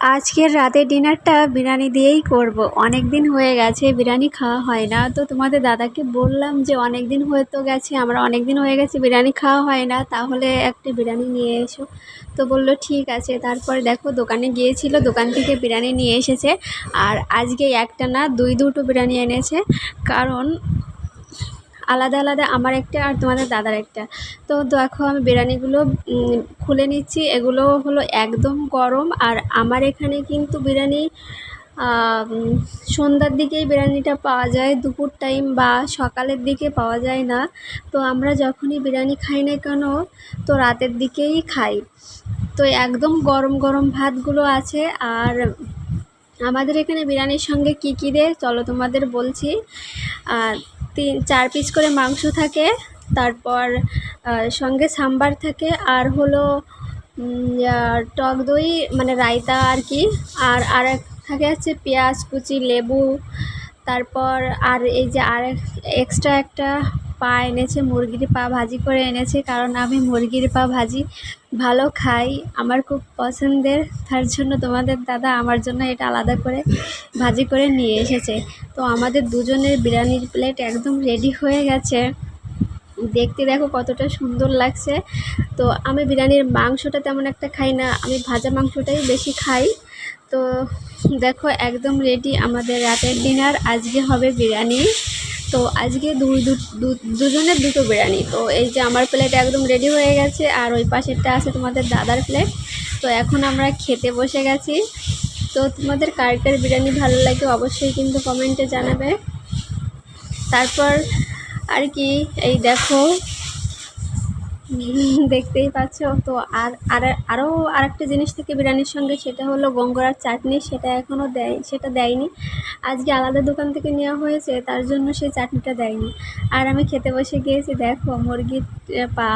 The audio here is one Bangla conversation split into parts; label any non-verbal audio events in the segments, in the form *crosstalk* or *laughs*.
আজকের রাতের ডিনারটা বিরিয়ানি দিয়েই করব। অনেক দিন হয়ে গেছে, বিরিয়ানি খাওয়া হয় না। তো তোমাদের দাদাকে বললাম যে অনেক দিন হয়ে তো গেছে, আমরা অনেক দিন হয়ে গেছে বিরিয়ানি খাওয়া হয় না, তাহলে একটা বিরিয়ানি নিয়ে এসো। তো বলল, ঠিক আছে। তারপরে দেখো, দোকানে গিয়েছিল, দোকান থেকে বিরিয়ানি নিয়ে এসেছে। আর আজকে একটা না, দুই দুটো বিরিয়ানি এনেছে। কারণ আলাদা আলাদা আমার একটা আর তোমাদের দাদার একটা। তো দেখো আমি বিরিয়ানিগুলো খুলে নিচ্ছি। এগুলো হলো একদম গরম আর আমার এখানে কিন্তু বিরিয়ানি সন্ধ্যার দিকেই বিরিয়ানিটা পাওয়া যায়, দুপুর টাইম বা সকালের দিকে পাওয়া যায় না। তো আমরা যখনই বিরিয়ানি খাই না কেন, তো রাতের দিকেই খাই। তো একদম গরম গরম ভাতগুলো আছে আর আমাদের এখানে বিরিয়ানির সঙ্গে কী কী দেয় চলো তোমাদের বলছি। আর তিন, চার পিস করে মাংস থাকে, তারপর সঙ্গে সাম্বার থাকে, আর হলো টক দই মানে রায়তা আর কি, আর আর থাকে আছে পেঁয়াজ, কুচি, লেবু, তারপর আর এই যে আর এক্সট্রা একটা পা এনেছে, মুরগির পা ভাজি করে এনেছে, কারণ আমি মুরগির পা ভাজি ভালো খাই। আমার খুব পছন্দের, তার জন্য তোমাদের দাদা আমার জন্য এটা আলাদা করে ভাজি করে নিয়ে এসেছে। তো আমাদের দুজনের বিরিয়ানির প্লেট একদম রেডি হয়ে গেছে। দেখতে দেখো কতটা সুন্দর লাগছে। তো আমি বিরিয়ানির মাংসটা তেমন একটা খাই না, আমি ভাজা মাংসটাই বেশি খাই। তো দেখো একদম রেডি আমাদের রাতের ডিনার আজকে হবে বিরিয়ানি। তো আজকে দুই দুজনের দুটো বিরিয়ানি। তো এই যে আমার প্লেট একদম রেডি হয়ে গেছে, আর ওই পাশেরটা আছে তোমাদের দাদার প্লেট তো এখন আমরা খেতে বসে গেছি। তো তোমাদের কার কার বিরিয়ানি ভালো লাগে অবশ্যই কিন্তু কমেন্টে জানাবে। তারপর আর কি, এই দেখো *laughs* দেখতেই পাচ্ছ। তো আর আর আরও আরেকটা জিনিস থেকে বিরিয়ানির সঙ্গে সেটা হলো গঙ্গরার চাটনি, সেটা এখনও দেয়, সেটা দেয়নি। আজকে আলাদা দোকান থেকে নেওয়া হয়েছে, তার জন্য সেই চাটনিটা দেয়নি। আর আমি খেতে বসে গিয়েছি, দেখো মুরগির পা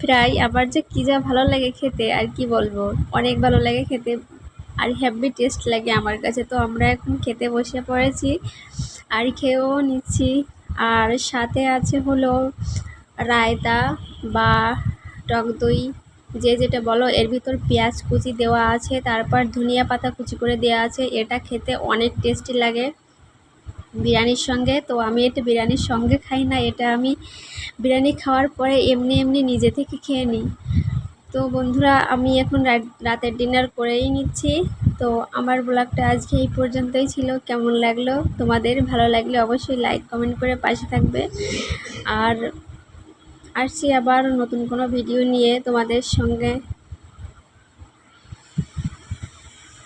ফ্রাই, আবার যে কী যা ভালো লাগে খেতে, আর কি বলব? অনেক ভালো লাগে খেতে, আর হ্যাভি টেস্ট লাগে আমার কাছে। তো আমরা এখন খেতে বসে পড়েছি, আর খেয়েও নিচ্ছি। আর সাথে আছে হলো রায়তা বা টক দই, যে যেটা বলো, এর ভিতর পেঁয়াজ কুচি দেওয়া আছে, তারপর ধনিয়া পাতা কুচি করে দেওয়া আছে, এটা খেতে অনেক টেস্টি লাগে বিরিয়ানির সঙ্গে। তো আমি এটা বিরিয়ানির সঙ্গে খাই না, এটা আমি বিরিয়ানি খাওয়ার পরে এমনি এমনি নিজে থেকে খেয়ে নিই। তো বন্ধুরা, আমি এখন রাতের ডিনার করেই নিচ্ছি। তো আমার ব্লগটা আজকে এই পর্যন্তই ছিল। কেমন লাগল? তোমাদের ভালো লাগলে অবশ্যই লাইক, কমেন্ট করে পাশে থাকবে। আর আসছি আবার নতুন কোনো ভিডিও নিয়ে তোমাদের সঙ্গে।